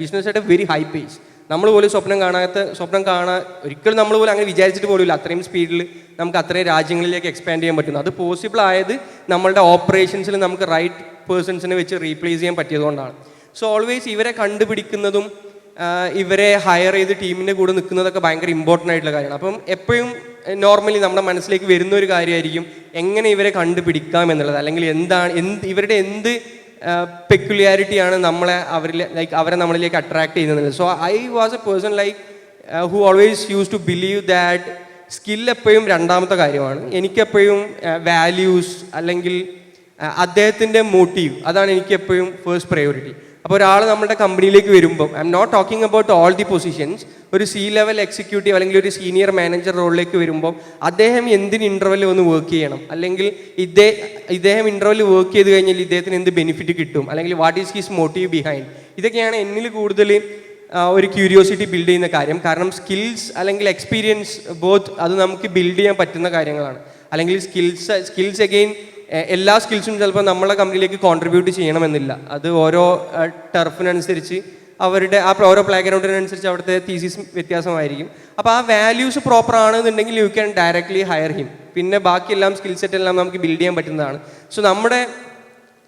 business at a very high pace നമ്മൾ പോലും സ്വപ്നം കാണാത്ത സ്വപ്നം കാണാൻ ഒരിക്കലും നമ്മൾ പോലും അങ്ങനെ വിചാരിച്ചിട്ട് പോലും ഇല്ല. അത്രയും സ്പീഡിൽ നമുക്ക് അത്രയും രാജ്യങ്ങളിലേക്ക് എക്സ്പാൻഡ് ചെയ്യാൻ പറ്റുന്നു. അത് പോസിബിൾ ആയത് നമ്മളുടെ ഓപ്പറേഷൻസിൽ നമുക്ക് റൈറ്റ് പേഴ്സൺസിനെ വെച്ച് റീപ്ലേസ് ചെയ്യാൻ പറ്റിയതുകൊണ്ടാണ്. സോ ഓൾവേസ് ഇവരെ കണ്ടുപിടിക്കുന്നതും ഇവരെ ഹയർ ചെയ്ത് ടീമിന്റെ കൂടെ നിൽക്കുന്നതൊക്കെ ഭയങ്കര ഇമ്പോർട്ടന്റ് ആയിട്ടുള്ള കാര്യമാണ്. അപ്പം എപ്പോഴും നോർമലി നമ്മുടെ മനസ്സിലേക്ക് വരുന്ന ഒരു കാര്യമായിരിക്കും എങ്ങനെ ഇവരെ കണ്ടുപിടിക്കാം എന്നുള്ളത്. അല്ലെങ്കിൽ എന്താണ് എന്ത് ഇവരുടെ എന്ത് പെക്യുലാരിറ്റിയാണ് നമ്മളെ അവരിൽ ലൈക്ക് അവരെ നമ്മളിലേക്ക് അട്രാക്ട് ചെയ്യുന്നത് so I was a person like who always use to believe that skill എപ്പോഴും രണ്ടാമത്തെ കാര്യമാണ്. എനിക്കെപ്പോഴും വാല്യൂസ് അല്ലെങ്കിൽ അദ്ദേഹത്തിന്റെ മോട്ടീവ് അതാണ് എനിക്ക് എപ്പോഴും ഫേസ്റ്റ് പ്രയോറിറ്റി അപ്പോൾ ഒരാൾ നമ്മുടെ കമ്പനിയിലേക്ക് വരുമ്പോൾ I'm not talking about all the positions ഒരു സി ലെവൽ എക്സിക്യൂട്ടീവ് അല്ലെങ്കിൽ ഒരു സീനിയർ മാനേജർ റോളിലേക്ക് വരുമ്പോൾ അദ്ദേഹം എന്തിന് ഇന്റർവെൽ വന്ന് വർക്ക് ചെയ്യണം? അല്ലെങ്കിൽ ഇദ്ദേഹ ഇദ്ദേഹം ഇന്റർവെൽ വർക്ക് ചെയ്ത് കഴിഞ്ഞാൽ ഇദ്ദേഹത്തിന് എന്ത് ബെനിഫിറ്റ് കിട്ടും? അല്ലെങ്കിൽ what is his motive behind ഇതൊക്കെയാണ് എന്നിൽ കൂടുതൽ ഒരു ക്യൂരിയോസിറ്റി ബിൽഡ് ചെയ്യുന്ന കാര്യം. കാരണം സ്കിൽസ് അല്ലെങ്കിൽ എക്സ്പീരിയൻസ് ബോത്ത് അത് നമുക്ക് ബിൽഡ് ചെയ്യാൻ പറ്റുന്ന കാര്യങ്ങളാണ്. അല്ലെങ്കിൽ സ്കിൽസ് സ്കിൽസ് അഗെയിൻ എല്ലാ സ്കിൽസും ചിലപ്പോൾ നമ്മളെ കമ്പനിയിലേക്ക് കോൺട്രിബ്യൂട്ട് ചെയ്യണമെന്നില്ല. അത് ഓരോ ടർഫിനനുസരിച്ച് അവരുടെ ആ ഓരോ പ്ലേ ഗ്രൗണ്ടിനനുസരിച്ച് അവിടുത്തെ തീസിസ് വ്യത്യാസമായിരിക്കും. അപ്പോൾ ആ വാല്യൂസ് പ്രോപ്പർ ആണെന്നുണ്ടെങ്കിൽ you can directly hire him പിന്നെ ബാക്കിയെല്ലാം സ്കിൽ സെറ്റ് എല്ലാം നമുക്ക് ബിൽഡ് ചെയ്യാൻ പറ്റുന്നതാണ്. സോ നമ്മുടെ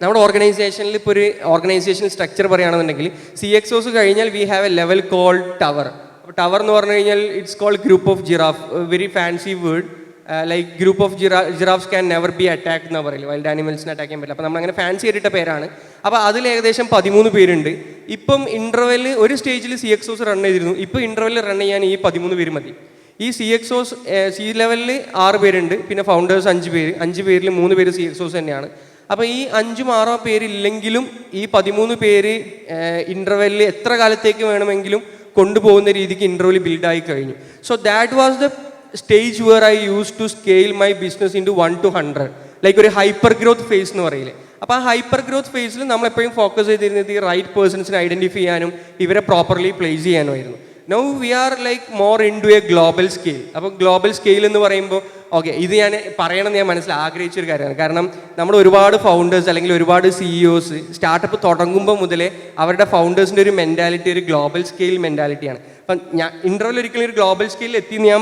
നമ്മുടെ ഓർഗനൈസേഷനിൽ ഇപ്പോൾ ഒരു ഓർഗനൈസേഷൻ സ്ട്രക്ചർ പറയുകയാണെന്നുണ്ടെങ്കിൽ സി എക്സ് ഓസ് കഴിഞ്ഞാൽ we have a level called tower അപ്പോൾ ടവർ എന്ന് പറഞ്ഞു കഴിഞ്ഞാൽ it's called group of giraffe very fancy word like group of gira giraffes can never be attack എന്ന് പറയില്ല? വൈൽഡ് ആനിമൽസിനെ അറ്റാക്ക് ചെയ്യാൻ പറ്റില്ല. അപ്പോൾ നമ്മളങ്ങനെ ഫാൻസി ആയിട്ട് പേരാണ്. അപ്പോൾ അതിൽ ഏകദേശം പതിമൂന്ന് പേരുണ്ട്. ഇപ്പം ഇന്റർവെൽ ഒരു സ്റ്റേജിൽ സി എക്സോസ് റൺ ചെയ്തിരുന്നു. ഇപ്പോൾ ഇന്റർവെൽ റൺ ചെയ്യാൻ ഈ പതിമൂന്ന് പേര് മതി. ഈ സി എക്സോസ് സി ലെവലിൽ ആറ് പേരുണ്ട്. പിന്നെ ഫൗണ്ടേഴ്സ് അഞ്ച് പേര്. അഞ്ച് പേരിൽ മൂന്ന് പേര് സി എക്സോസ് തന്നെയാണ്. അപ്പോൾ ഈ അഞ്ചും ആറോ പേരില്ലെങ്കിലും ഈ പതിമൂന്ന് പേര് ഇന്റർവെല്ലിൽ എത്ര കാലത്തേക്ക് വേണമെങ്കിലും കൊണ്ടുപോകുന്ന രീതിക്ക് ഇന്റർവെൽ ബിൽഡായി കഴിഞ്ഞു. So that was the stage where I use to scale my business into one to hundred like ഒരു ഹൈപ്പർ ഗ്രോത്ത് ഫേസ് എന്ന് പറയില്ലേ. അപ്പോൾ ആ ഹൈപ്പർ ഗ്രോത്ത് ഫേസിൽ നമ്മൾ എപ്പോഴും ഫോക്കസ് ചെയ്തിരുന്നത് ഈ റൈറ്റ് പേഴ്സൺസിനെ ഐഡന്റിഫൈ ചെയ്യാനും ഇവരെ properly place ചെയ്യാനുമായിരുന്നു now we are like more into a global scale അപ്പോൾ ഗ്ലോബൽ സ്കെയിൽ എന്ന് പറയുമ്പോൾ ഓക്കെ ഇത് ഞാൻ പറയണമെന്ന് ഞാൻ മനസ്സിൽ ആഗ്രഹിച്ച ഒരു കാര്യമാണ്. കാരണം നമ്മൾ ഒരുപാട് ഫൗണ്ടേഴ്സ് അല്ലെങ്കിൽ ഒരുപാട് സിഇഒസ് സ്റ്റാർട്ടപ്പ് തുടങ്ങുമ്പോൾ മുതലേ അവരുടെ ഫൗണ്ടേഴ്സിന്റെ ഒരു മെന്റാലിറ്റി ഒരു ഗ്ലോബൽ സ്കെയിൽ മെന്റാലിറ്റിയാണ് അപ്പം ഞാൻ ഇന്റർവ്യൂവിൽ ഒരിക്കലും ഒരു ഗ്ലോബൽ സ്കെയിലിൽ എത്തി ഞാൻ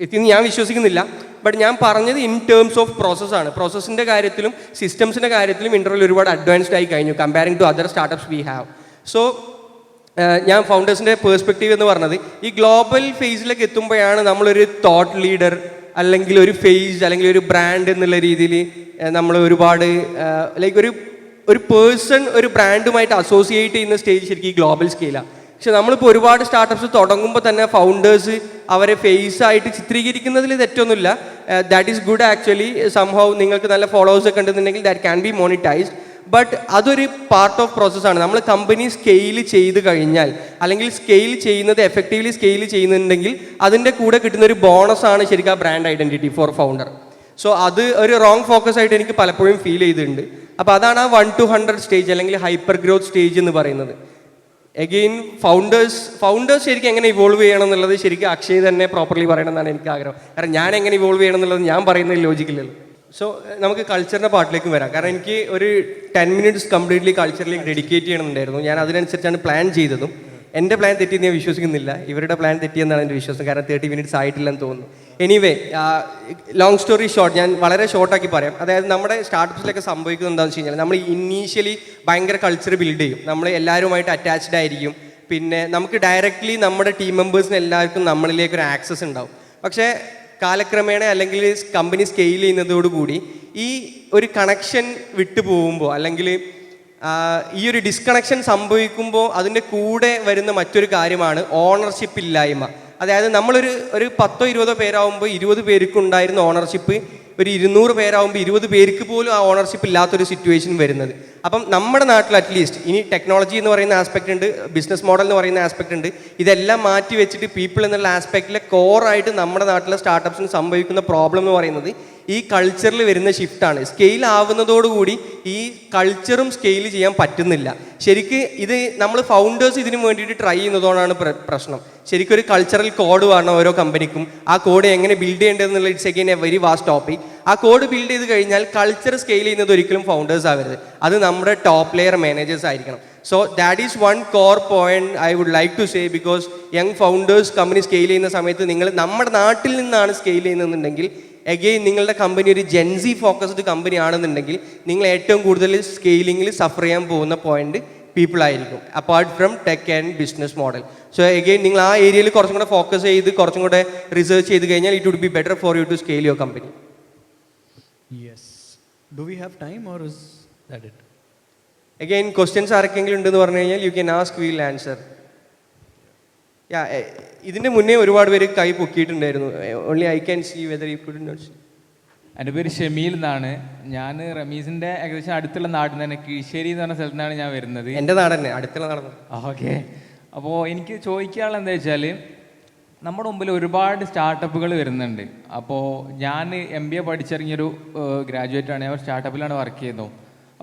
എത്തിയെന്ന് ഞാൻ വിശ്വസിക്കുന്നില്ല. ബട്ട് ഞാൻ പറഞ്ഞത് ഇൻ ടേംസ് ഓഫ് പ്രോസസ്സാണ് പ്രോസസ്സിന്റെ കാര്യത്തിലും സിസ്റ്റംസിന്റെ കാര്യത്തിലും ഇന്റർവ്യൂവിൽ ഒരുപാട് അഡ്വാൻസ്ഡ് ആയി കഴിഞ്ഞു comparing to other startups we have so ഞാൻ ഫൗണ്ടേഴ്സിന്റെ പേഴ്സ്പെക്റ്റീവ് എന്ന് പറഞ്ഞത് ഈ ഗ്ലോബൽ ഫേസിലേക്ക് എത്തുമ്പോഴാണ് നമ്മളൊരു തോട്ട് ലീഡർ അല്ലെങ്കിൽ ഒരു ഫേസ് അല്ലെങ്കിൽ ഒരു ബ്രാൻഡ് എന്നുള്ള രീതിയിൽ നമ്മൾ ഒരുപാട് ലൈക്ക് ഒരു ഒരു പേഴ്സൺ ഒരു ബ്രാൻഡുമായിട്ട് അസോസിയേറ്റ് ചെയ്യുന്ന സ്റ്റേജ് ശരിക്കും ഈ ഗ്ലോബൽ സ്കെയിലാണ് പക്ഷെ നമ്മളിപ്പോൾ ഒരുപാട് സ്റ്റാർട്ടപ്സ് തുടങ്ങുമ്പോൾ തന്നെ ഫൗണ്ടേഴ്സ് അവരെ ഫേസ് ആയിട്ട് ചിത്രീകരിക്കുന്നതിൽ തെറ്റൊന്നുമില്ല. ദാറ്റ് ഈസ് ഗുഡ് ആക്ച്വലി സംഭവം നിങ്ങൾക്ക് നല്ല ഫോളോവേഴ്സ് ഒക്കെ ഉണ്ടെന്നുണ്ടെങ്കിൽ that can be monetized but അതൊരു പാർട്ട് ഓഫ് പ്രോസസ്സാണ് നമ്മൾ കമ്പനി സ്കെയിൽ ചെയ്ത് കഴിഞ്ഞാൽ അല്ലെങ്കിൽ സ്കെയിൽ ചെയ്യുന്നത് എഫക്റ്റീവ്ലി സ്കെയിൽ ചെയ്യുന്നുണ്ടെങ്കിൽ അതിന്റെ കൂടെ കിട്ടുന്ന ഒരു ബോണസാണ് ശരിക്കും ആ brand identity for founder so അത് ഒരു റോങ് ഫോക്കസ് ആയിട്ട് എനിക്ക് പലപ്പോഴും ഫീൽ ചെയ്തിട്ടുണ്ട്. അപ്പോൾ അതാണ് ആ വൺ ടു ഹൺഡ്രഡ് സ്റ്റേജ് അല്ലെങ്കിൽ ഹൈപ്പർ ഗ്രോത്ത് സ്റ്റേജ് എന്ന് പറയുന്നത്. എഗെയിൻ ഫൗണ്ടേഴ്സ് ഫൗണ്ടേഴ്സ് ശരിക്കും എങ്ങനെ ഇവോൾവ് ചെയ്യണം എന്നുള്ളത് ശരിക്കും അക്ഷയ് തന്നെ പ്രോപ്പർലി പറയണം എന്നാണ് എനിക്ക് ആഗ്രഹം. കാരണം ഞാൻ എങ്ങനെ ഇവോൾവ് ചെയ്യണം എന്നുള്ളത് ഞാൻ പറയുന്നതിൽ ലോജിക്കില്ലല്ലോ സോ നമുക്ക് കൾച്ചറിന്റെ പാർട്ടിലേക്ക് വരാം. കാരണം എനിക്ക് ഒരു ടെൻ മിനിറ്റ്സ് കംപ്ലീറ്റ്ലി കൾച്ചറിലേക്ക് ഡെഡിക്കേറ്റ് ചെയ്യണമെന്നുണ്ടായിരുന്നു ഞാൻ അതിനനുസരിച്ചാണ് പ്ലാൻ ചെയ്തതും. എന്റെ പ്ലാൻ തെറ്റിയെന്ന് ഞാൻ വിശ്വസിക്കുന്നില്ല. ഇവരുടെ പ്ലാൻ തെറ്റിയെന്നാണ് എന്റെ വിശ്വാസം. കാരണം തേർട്ടി മിനിറ്റ്സ് ആയിട്ടില്ലെന്ന് തോന്നുന്നു. എനിവേ ലോങ് സ്റ്റോറി ഷോർട്ട് ഞാൻ വളരെ ഷോർട്ടാക്കി പറയാം. അതായത് നമ്മുടെ സ്റ്റാർട്ടപ്സിലൊക്കെ സംഭവിക്കുന്നത് എന്താണെന്ന് വെച്ച് കഴിഞ്ഞാൽ നമ്മൾ ഇനീഷ്യലി ഭയങ്കര കൾച്ചർ ബിൽഡ് ചെയ്യും. നമ്മൾ എല്ലാവരുമായിട്ട് അറ്റാച്ച്ഡ് ആയിരിക്കും. പിന്നെ നമുക്ക് ഡയറക്റ്റ്ലി നമ്മുടെ ടീം മെമ്പേഴ്സിന് എല്ലാവർക്കും നമ്മളിലേക്ക് ഒരു ആക്സസ് ഉണ്ടാവും. പക്ഷേ കാലക്രമേണ അല്ലെങ്കിൽ കമ്പനി സ്കെയിൽ ചെയ്യുന്നതോടുകൂടി ഈ ഒരു കണക്ഷൻ വിട്ടു പോകുമ്പോൾ അല്ലെങ്കിൽ ഈ ഒരു ഡിസ്കണക്ഷൻ സംഭവിക്കുമ്പോൾ അതിന്റെ കൂടെ വരുന്ന മറ്റൊരു കാര്യമാണ് ഓണർഷിപ്പ് ഇല്ലായ്മ. അതായത് നമ്മളൊരു ഒരു പത്തോ ഇരുപതോ പേരാകുമ്പോൾ ഇരുപത് പേർക്കുണ്ടായിരുന്ന ഓണർഷിപ്പ് ഒരു ഇരുന്നൂറ് പേരാകുമ്പോൾ ഇരുപത് പേർക്ക് പോലും ആ ഓണർഷിപ്പ് ഇല്ലാത്തൊരു സിറ്റുവേഷൻ വരുന്നത്. അപ്പം നമ്മുടെ നാട്ടിൽ അറ്റ്ലീസ്റ്റ് ഇനി ടെക്നോളജി എന്ന് പറയുന്ന ആസ്പെക്ട് ഉണ്ട് ബിസിനസ് മോഡൽ എന്ന് പറയുന്ന ആസ്പെക്ട് ഉണ്ട്. ഇതെല്ലാം മാറ്റി വെച്ചിട്ട് പീപ്പിൾ എന്നുള്ള ആസ്പെക്റ്റിലെ കോറായിട്ട് നമ്മുടെ നാട്ടിലെ സ്റ്റാർട്ടപ്സിന് സംഭവിക്കുന്ന പ്രോബ്ലം എന്ന് പറയുന്നത് ഈ കൾച്ചറിൽ വരുന്ന ഷിഫ്റ്റാണ് സ്കെയിൽ ആവുന്നതോടുകൂടി ഈ കൾച്ചറും സ്കെയിൽ ചെയ്യാൻ പറ്റുന്നില്ല. ശരിക്ക് ഇത് നമ്മൾ ഫൗണ്ടേഴ്സ് ഇതിനു വേണ്ടിയിട്ട് ട്രൈ ചെയ്യുന്നതോടാണ് പ്ര- പ്രശ്നം. ശരിക്കും ഒരു കൾച്ചറൽ കോഡ് വേണം ഓരോ കമ്പനിക്കും ആ കോഡ് എങ്ങനെ build ചെയ്യേണ്ടതെന്നുള്ള it's again a very vast topic ആ കോഡ് ബിൽഡ് ചെയ്ത് കഴിഞ്ഞാൽ കൾച്ചർ സ്കെയിൽ ചെയ്യുന്നത് ഒരിക്കലും ഫൗണ്ടേഴ്സ് ആവരുത്. അത് നമ്മുടെ ടോപ്പ് ലെയർ മാനേജേഴ്സ് ആയിരിക്കണം. So that is one core point I would like to say because young founders company scale ചെയ്യുന്ന സമയത്ത് നിങ്ങൾ നമ്മുടെ നാട്ടിൽ നിന്നാണ് സ്കെയിൽ ചെയ്യുന്നതെന്നുണ്ടെങ്കിൽ എഗെയിൻ നിങ്ങളുടെ കമ്പനി ഒരു ജെൻസി ഫോക്കസ്ഡ് കമ്പനി ആണെന്നുണ്ടെങ്കിൽ നിങ്ങൾ ഏറ്റവും കൂടുതൽ സ്കെയിലിങ്ങിൽ സഫർ ചെയ്യാൻ പോകുന്ന പോയിന്റ് പീപ്പിൾ ആയിരിക്കും apart from tech and business model so again നിങ്ങൾ ആ ഏരിയയിൽ കുറച്ചും കൂടെ ഫോക്കസ് ചെയ്ത് കുറച്ചും കൂടെ റിസർച്ച് ചെയ്ത് കഴിഞ്ഞാൽ it would be better for you to scale your company yes do we have time or is that it again questions ആർക്കെങ്കിലും ഉണ്ടെന്ന് പറഞ്ഞു കഴിഞ്ഞാൽ you can ask will answer yeah ഇതിന്റെ മുന്നേ ഒരുപാട് പേര് കൈ പൊക്കിയിട്ടുണ്ടായിരുന്നു. Only I can see whether you could not എന്റെ പേര് ഷമീൽ എന്നാണ്. ഞാൻ റമീസിന്റെ ഏകദേശം അടുത്തുള്ള നാട്ടിൽ തന്നെ കീഴ്ശ്ശേരി എന്ന് പറഞ്ഞ സ്ഥലത്തു നിന്നാണ് ഞാൻ വരുന്നത്. എന്റെ നാട് തന്നെ അടുത്തുള്ള നാട് ഓക്കെ. അപ്പോൾ എനിക്ക് ചോദിക്കാനുള്ള എന്താ വെച്ചാൽ നമ്മുടെ മുമ്പിൽ ഒരുപാട് സ്റ്റാർട്ടപ്പുകൾ വരുന്നുണ്ട്. അപ്പോൾ ഞാൻ എം ബി എ പഠിച്ചിറങ്ങിയൊരു ഗ്രാജുവേറ്റ് ആണ് ഞാൻ സ്റ്റാർട്ടപ്പിലാണ് വർക്ക് ചെയ്യുന്നത്.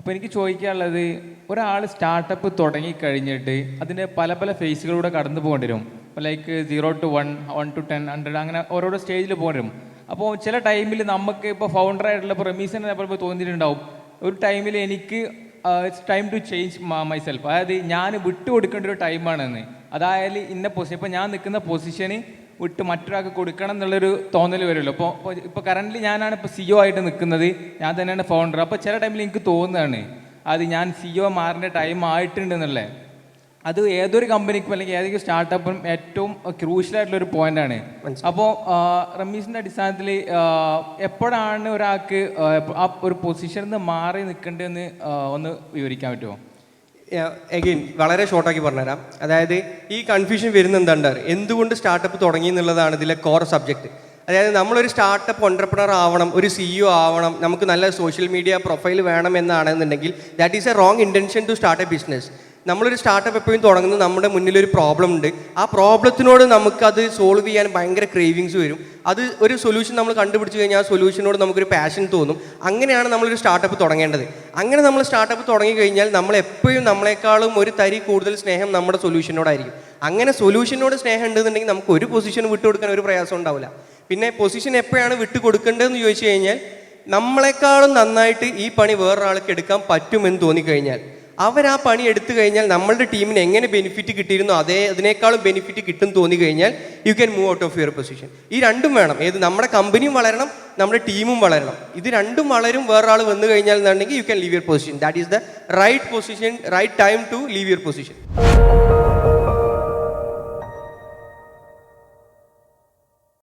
അപ്പോൾ എനിക്ക് ചോദിക്കാനുള്ളത് ഒരാൾ സ്റ്റാർട്ടപ്പ് തുടങ്ങി കഴിഞ്ഞിട്ട് അതിന്റെ പല പല ഫേസുകളിലൂടെ കടന്നു പോകേണ്ടി വരും like zero to one one to ten hundred അങ്ങനെ ഓരോരോ സ്റ്റേജിൽ പോകേണ്ടി വരും അപ്പോൾ ചില ടൈമിൽ നമുക്ക് ഇപ്പോൾ ഫൗണ്ടറായിട്ടുള്ള ഇപ്പോൾ റമീസിനെ ചിലപ്പോൾ തോന്നിയിട്ടുണ്ടാവും. ഒരു ടൈമിൽ എനിക്ക് it's time to change myself അതായത് ഞാൻ വിട്ടുകൊടുക്കേണ്ട ഒരു ടൈമാണെന്ന് അതായത് ഇന്ന പൊസിഷൻ ഇപ്പോൾ ഞാൻ നിൽക്കുന്ന പൊസിഷന് വിട്ട് മറ്റൊരാൾക്ക് കൊടുക്കണം എന്നുള്ളൊരു തോന്നൽ വരുമല്ലോ അപ്പോൾ ഇപ്പോൾ കറന്റ് ഞാനാണ് ഇപ്പോൾ സിഒ ആയിട്ട് നിൽക്കുന്നത്. ഞാൻ തന്നെയാണ് ഫൗണ്ടർ അപ്പോൾ ചില ടൈമിൽ എനിക്ക് തോന്നുകയാണ് അത് ഞാൻ സിഒ മാറേണ്ട ടൈം ആയിട്ടുണ്ട് എന്നുള്ളത് അത് ഏതൊരു കമ്പനിക്കും അല്ലെങ്കിൽ ഏതൊരു സ്റ്റാർട്ടപ്പും ഏറ്റവും ക്രൂഷ്യൽ ആയിട്ടുള്ള ഒരു പോയിന്റാണ് ആണ്. അപ്പോൾ റമീസിന്റെ അടിസ്ഥാനത്തിൽ എപ്പോഴാണ് ഒരാൾക്ക് ആ, ഒരു പൊസിഷനിൽ നിന്ന് മാറി നിൽക്കേണ്ടതെന്ന് ഒന്ന് വിവരിക്കാൻ പറ്റുമോ? എഗെയിൻ വളരെ ഷോർട്ടാക്കി പറഞ്ഞുതരാം. അതായത് ഈ കൺഫ്യൂഷൻ വരുന്ന എന്താണ്ട് എന്തുകൊണ്ട് സ്റ്റാർട്ടപ്പ് തുടങ്ങി എന്നുള്ളതാണ് ഇതിലെ കോർ സബ്ജക്റ്റ് അതായത് നമ്മളൊരു സ്റ്റാർട്ടപ്പ് ഓണ്ടർപ്രണർ ആവണം ഒരു സിഇഒ ആവണം നമുക്ക് നല്ല സോഷ്യൽ മീഡിയ പ്രൊഫൈൽ വേണം എന്നാണെന്നുണ്ടെങ്കിൽ that is a wrong intention to start a business നമ്മളൊരു സ്റ്റാർട്ടപ്പ് എപ്പോഴും തുടങ്ങുന്നത് നമ്മുടെ മുന്നിലൊരു പ്രോബ്ലം ഉണ്ട്. ആ പ്രോബ്ലത്തിനോട് നമുക്കത് സോൾവ് ചെയ്യാൻ ഭയങ്കര ക്രേവിങ്സ് വരും. അത് ഒരു സൊല്യൂഷൻ നമ്മൾ കണ്ടുപിടിച്ച് കഴിഞ്ഞാൽ ആ സൊല്യൂഷനോട് നമുക്കൊരു പാഷൻ തോന്നും. അങ്ങനെയാണ് നമ്മളൊരു സ്റ്റാർട്ടപ്പ് തുടങ്ങേണ്ടത്. അങ്ങനെ നമ്മൾ സ്റ്റാർട്ടപ്പ് തുടങ്ങി കഴിഞ്ഞാൽ നമ്മൾ എപ്പോഴും നമ്മളെക്കാളും ഒരു തരി കൂടുതൽ സ്നേഹം നമ്മുടെ സൊല്യൂഷനോടായിരിക്കും അങ്ങനെ സൊല്യൂഷനോട് സ്നേഹം ഉണ്ടെന്നുണ്ടെങ്കിൽ നമുക്ക് ഒരു പൊസിഷൻ വിട്ടുകൊടുക്കാൻ ഒരു പ്രയാസം ഉണ്ടാവില്ല. പിന്നെ പൊസിഷൻ എപ്പോഴാണ് വിട്ടു കൊടുക്കേണ്ടതെന്ന് ചോദിച്ചു കഴിഞ്ഞാൽ നമ്മളെക്കാളും നന്നായിട്ട് ഈ പണി വേറൊരാൾക്ക് എടുക്കാൻ പറ്റുമെന്ന് തോന്നിക്കഴിഞ്ഞാൽ അവർ ആ പണി എടുത്തു കഴിഞ്ഞാൽ നമ്മളുടെ ടീമിന് എങ്ങനെ ബെനിഫിറ്റ് കിട്ടിയിരുന്നോ അതേ അതിനേക്കാളും ബെനിഫിറ്റ് കിട്ടും തോന്നി കഴിഞ്ഞാൽ you can move out of your position ഈ രണ്ടും വേണം. ഏത്? നമ്മുടെ കമ്പനിയും വളരണം നമ്മുടെ ടീമും വളരണം. ഇത് രണ്ടും വളരും വേറൊരാൾ വന്നു കഴിഞ്ഞാൽ എന്നുണ്ടെങ്കിൽ you can leave your position that is the right position right time to leave your position